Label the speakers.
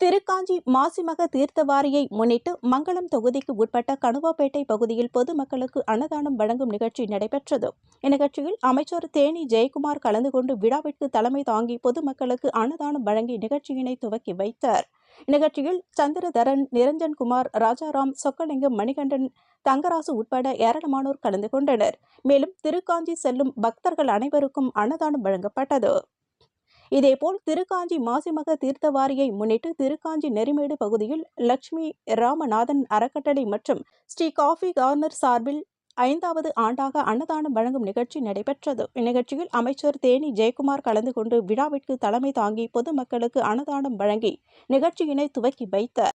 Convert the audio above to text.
Speaker 1: திருக்காஞ்சி மாசிமக தீர்த்தவாரியை முன்னிட்டு மங்களம் தொகுதிக்கு உட்பட்ட கணுவாப்பேட்டை பகுதியில் பொதுமக்களுக்கு அன்னதானம் வழங்கும் நிகழ்ச்சி நடைபெற்றது. இந்நிகழ்ச்சியில் அமைச்சர் தேனி ஜெயக்குமார் கலந்து கொண்டு விழாவிற்கு தலைமை தாங்கி பொதுமக்களுக்கு அன்னதானம் வழங்கி நிகழ்ச்சியினை துவக்கி வைத்தார். இந்நிகழ்ச்சியில் சந்திரதரன் நிரஞ்சன்குமார் ராஜாராம் சொக்கலிங்கம் மணிகண்டன் தங்கராசு உட்பட ஏராளமானோர் கலந்து கொண்டனர். மேலும் திருக்காஞ்சி செல்லும் பக்தர்கள் அனைவருக்கும் அன்னதானம் வழங்கப்பட்டது. இதேபோல் திருக்காஞ்சி மாசிமக தீர்த்தவாரியை முன்னிட்டு திருக்காஞ்சி நெறிமேடு பகுதியில் லட்சுமி ராமநாதன் அறக்கட்டளை மற்றும் ஸ்ரீ காஃபி கார்னர் சார்பில் ஐந்தாவது ஆண்டாக அன்னதானம் வழங்கும் நிகழ்ச்சி நடைபெற்றது. இந்நிகழ்ச்சியில் அமைச்சர் தேனி ஜெயக்குமார் கலந்து கொண்டு விழாவிற்கு தலைமை தாங்கி பொதுமக்களுக்கு அன்னதானம் வழங்கி நிகழ்ச்சியினை துவக்கி வைத்தார்.